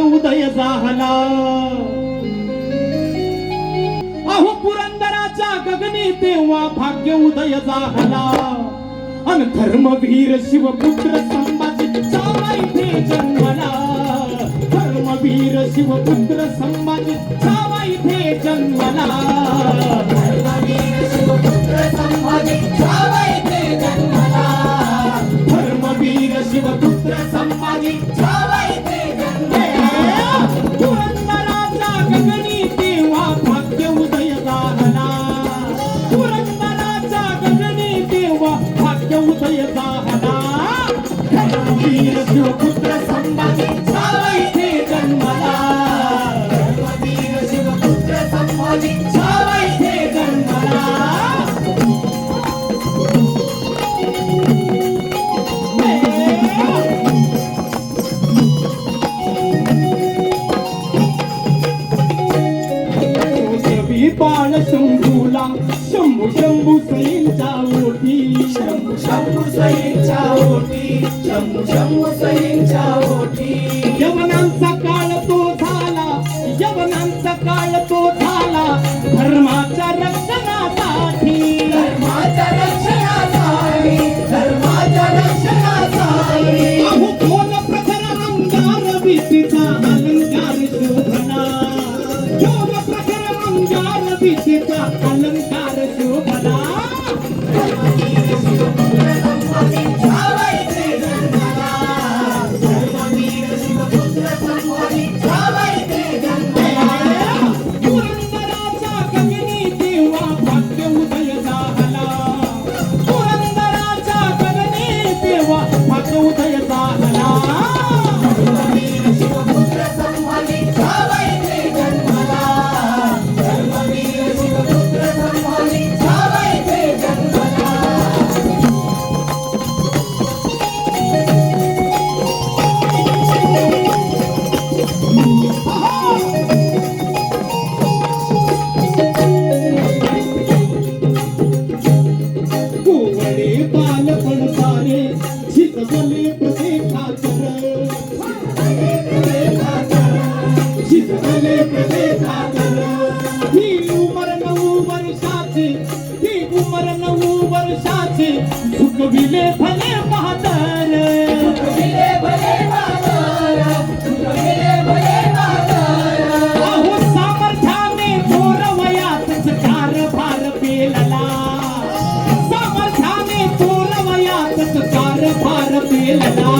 उदय झाला अहो पुरंदराच्या गगने तेव्हा भाग्य उदय झाला अन धर्मवीर शिवपुत्र संभाजी चावा इथे जन्मला. धर्मवीर शिवपुत्र संभाजी चावा इथे जन्मला. धर्मवीर शिवपुत्र संभाजी शंभू शंभू सईंच्या ओठी शंभू शंभू सईंच्या ओटी. शंभू शंभू सईंच्या ओटी. यवनांचा काळ तो झाला यवनांचा काळ तो झाला. धर्माच्या रक्षणासाठी Thank you. उमर नऊ वर्षाचे. सुखविले भले भले बहादर सामर्थ्याने थोर वयातच कारभार पेलला. सामर्थ्याने पेलला.